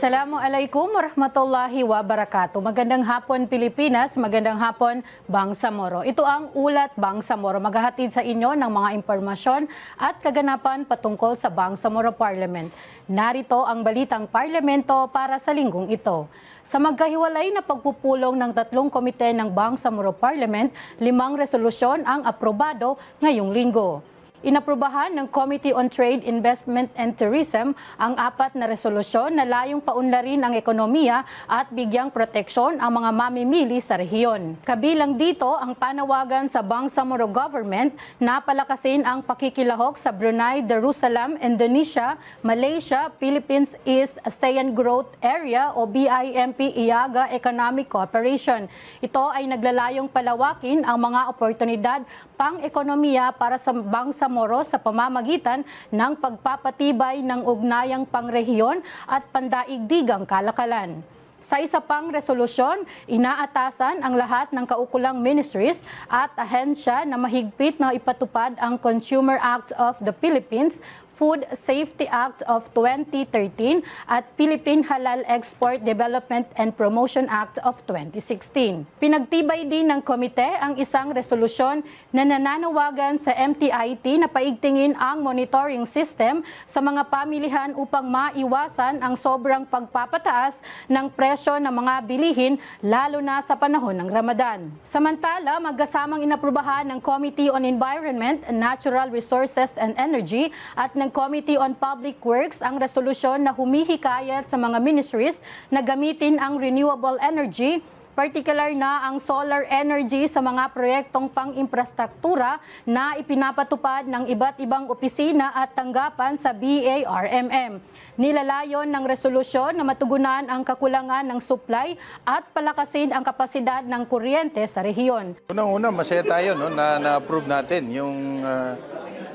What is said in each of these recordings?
Assalamualaikum warahmatullahi wabarakatuh. Magandang hapon Pilipinas, magandang hapon Bangsamoro. Ito ang Ulat Bangsamoro. Maghahatid sa inyo ng mga impormasyon at kaganapan patungkol sa Bangsamoro Parliament. Narito ang balitang parlamento para sa linggong ito. Sa magkahiwalay na pagpupulong ng tatlong komite ng Bangsamoro Parliament, limang resolusyon ang aprobado ngayong linggo. Inaprubahan ng Committee on Trade, Investment and Tourism ang apat na resolusyon na layong paunlarin ang ekonomiya at bigyang proteksyon ang mga mamimili sa rehiyon. Kabilang dito ang panawagan sa Bangsamoro Government na palakasin ang pakikilahok sa Brunei, Darussalam, Indonesia, Malaysia, Philippines East ASEAN Growth Area o BIMP IAGA Economic Cooperation. Ito ay naglalayong palawakin ang mga oportunidad pang-ekonomiya para sa Bangsamoro sa pamamagitan ng pagpapatibay ng ugnayang pangrehiyon at pandaigdigang kalakalan. Sa isa pang resolusyon, inaatasan ang lahat ng kaukulang ministries at ahensya na mahigpit na ipatupad ang Consumer Act of the Philippines Food Safety Act of 2013 at Philippine Halal Export Development and Promotion Act of 2016. Pinagtibay din ng komite ang isang resolusyon na nananawagan sa MTIT na paigtingin ang monitoring system sa mga pamilihan upang maiwasan ang sobrang pagpapataas ng presyo ng mga bilihin lalo na sa panahon ng Ramadan. Samantala, magkasamang inaprubahan ng Committee on Environment, Natural Resources and Energy at ng Committee on Public Works ang resolusyon na humihikayat sa mga ministries na gamitin ang renewable energy particular na ang solar energy sa mga proyektong pang-infrastruktura na ipinapatupad ng iba't ibang opisina at tanggapan sa BARMM. Nilalayon ng resolusyon na matugunan ang kakulangan ng supply at palakasin ang kapasidad ng kuryente sa rehiyon. Unang-una, masaya tayo no, na na-approve natin yung ah,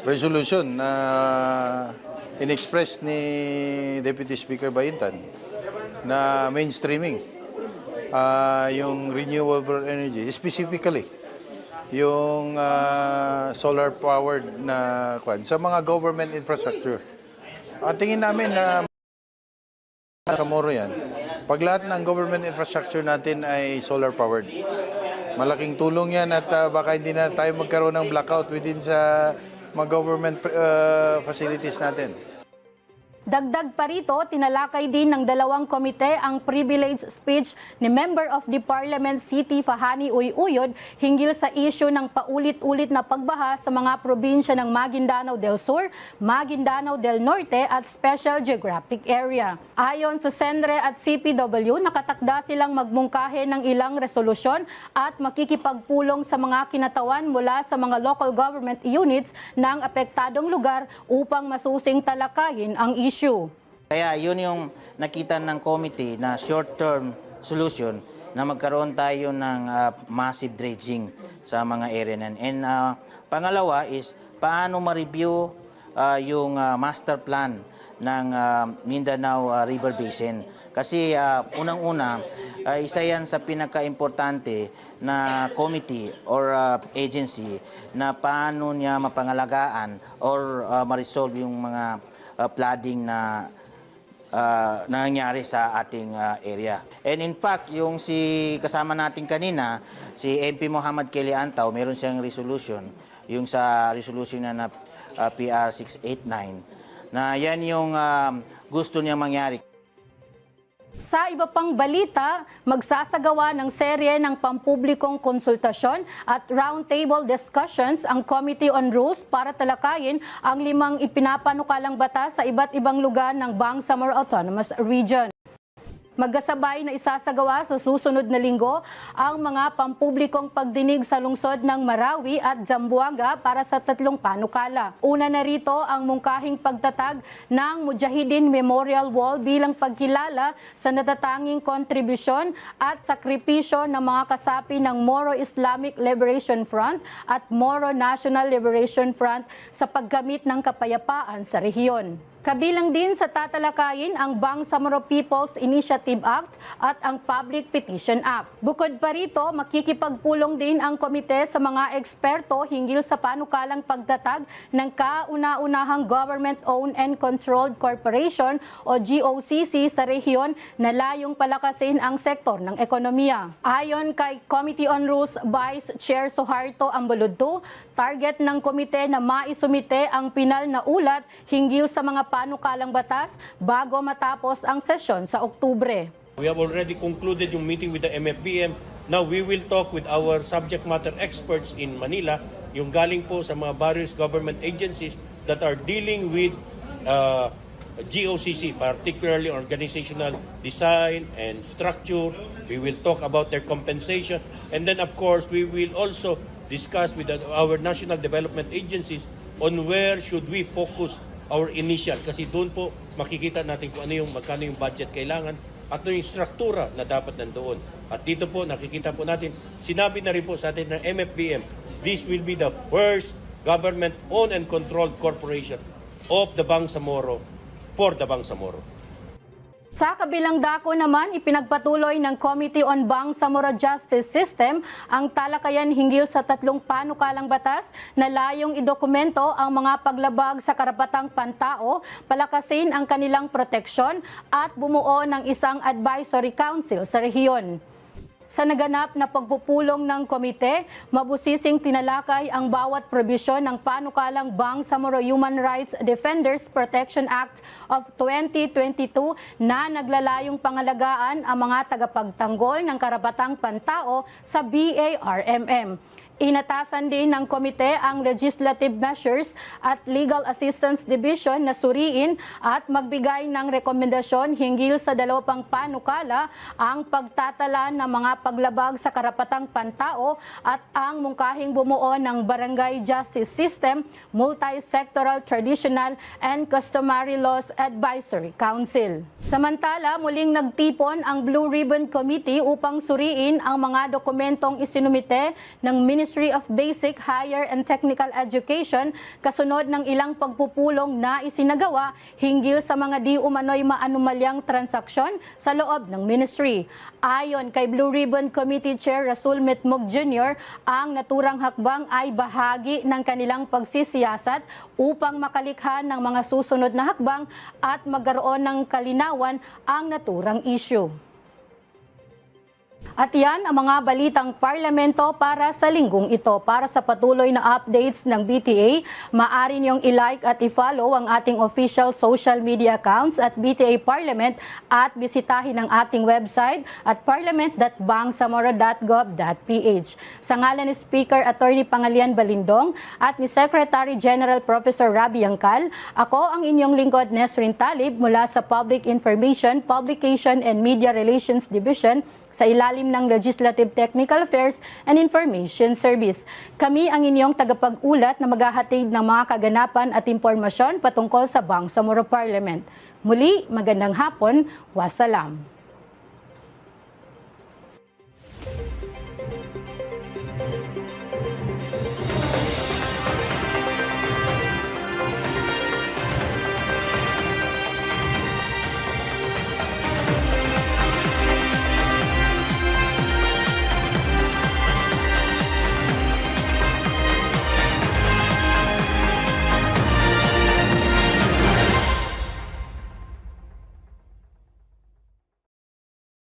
resolution na in-express ni Deputy Speaker Bayintan na mainstreaming ah, yung renewable energy, specifically yung ah, solar-powered na kwan sa mga government infrastructure. At tingin namin na sa yan, pag lahat ng government infrastructure natin ay solar-powered, malaking tulong yan at ah, baka hindi na tayo magkaroon ng blackout within sa mga government ah, facilities natin. Dagdag pa rito, tinalakay din ng dalawang komite ang privilege speech ni Member of the Parliament City Fahani Uyuyod hinggil sa isyu ng paulit-ulit na pagbaha sa mga probinsya ng Maguindanao del Sur, Maguindanao del Norte at Special Geographic Area. Ayon sa Senre at CPW, nakatakda silang magmungkahe ng ilang resolusyon at makikipagpulong sa mga kinatawan mula sa mga local government units ng apektadong lugar upang masusing talakayin ang issue. Kaya yun yung nakita ng committee na short-term solution na magkaroon tayo ng ah, massive dredging sa mga area na. And ah, pangalawa is paano ma-review ah, yung ah, master plan ng ah, Mindanao ah, River Basin. Kasi ah, unang-una, ah, isa yan sa pinaka-importante na committee or ah, agency na paano niya mapangalagaan or ah, ma-resolve yung mga ah, flooding na uh, nangyari sa ating uh, area. And in fact, yung si kasama natin kanina, si MP Muhammad Kelly Antaw, meron siyang resolution, yung sa resolution na, na uh, PR 689, na yan yung um, gusto niya mangyari. Sa iba pang balita, magsasagawa ng serye ng pampublikong konsultasyon at roundtable discussions ang Committee on Rules para talakayin ang limang ipinapanukalang batas sa iba't ibang lugar ng Bangsamoro Autonomous Region. Magkasabay na isasagawa sa susunod na linggo ang mga pampublikong pagdinig sa lungsod ng Marawi at Zamboanga para sa tatlong panukala. Una na rito ang mungkahing pagtatag ng Mujahideen Memorial Wall bilang pagkilala sa natatanging kontribusyon at sakripisyo ng mga kasapi ng Moro Islamic Liberation Front at Moro National Liberation Front sa paggamit ng kapayapaan sa rehiyon. Kabilang din sa tatalakayin ang Bangsamoro People's Initiative Act at ang Public Petition Act. Bukod pa rito, makikipagpulong din ang komite sa mga eksperto hinggil sa panukalang pagtatag ng kauna-unahang Government-Owned and Controlled Corporation o GOCC sa rehiyon na layong palakasin ang sektor ng ekonomiya. Ayon kay Committee on Rules Vice Chair Suharto Ambuludto, target ng komite na maisumite ang pinal na ulat hinggil sa mga panukalang batas bago matapos ang sesyon sa Oktubre. We have already concluded yung meeting with the MFBM. Now we will talk with our subject matter experts in Manila, yung galing po sa mga various government agencies that are dealing with uh, GOCC, particularly organizational design and structure. We will talk about their compensation. And then of course, we will also discuss with our national development agencies on where should we focus our initial kasi doon po makikita natin kung ano yung magkano yung budget kailangan at ano yung struktura na dapat nandoon. At dito po nakikita po natin, sinabi na rin po sa atin ng MFBM, this will be the first government-owned and controlled corporation of the Bangsamoro for the Bangsamoro. Sa kabilang dako naman, ipinagpatuloy ng Committee on Bangsamoro Justice System ang talakayan hinggil sa tatlong panukalang batas na layong idokumento ang mga paglabag sa karapatang pantao, palakasin ang kanilang proteksyon at bumuo ng isang advisory council sa rehiyon. Sa naganap na pagpupulong ng komite, mabusising tinalakay ang bawat probisyon ng panukalang Bangsamoro Human Rights Defenders Protection Act of 2022 na naglalayong pangalagaan ang mga tagapagtanggol ng karapatang pantao sa BARMM. Inatasan din ng komite ang legislative measures at legal assistance division na suriin at magbigay ng rekomendasyon hinggil sa dalawang panukala ang pagtatala ng mga paglabag sa karapatang pantao at ang mungkahing bumuo ng Barangay Justice System Multi-Sectoral Traditional and Customary Laws Advisory Council. Samantala, muling nagtipon ang Blue Ribbon Committee upang suriin ang mga dokumentong isinumite ng Ministry of Basic, Higher and Technical Education kasunod ng ilang pagpupulong na isinagawa hinggil sa mga di umano'y maanumalyang transaksyon sa loob ng ministry. Ayon kay Blue Ribbon Committee Chair Rasul Mitmog Jr., ang naturang hakbang ay bahagi ng kanilang pagsisiyasat upang makalikha ng mga susunod na hakbang at magkaroon ng kalinawan ang naturang issue. At yan ang mga balitang parlamento para sa linggong ito. Para sa patuloy na updates ng BTA, maaari niyong i-like at i-follow ang ating official social media accounts at BTA Parliament at bisitahin ang ating website at parliament.bangsamoro.gov.ph. Sa ngalan ni Speaker Attorney Pangalian Balindong at ni Secretary General Professor Rabi Yangkal, ako ang inyong lingkod Nesrin Talib mula sa Public Information, Publication and Media Relations Division sa ilalim ng Legislative Technical Affairs and Information Service. Kami ang inyong tagapag-ulat na maghahatid ng mga kaganapan at impormasyon patungkol sa Bangsamoro Parliament. Muli, magandang hapon, wasalam.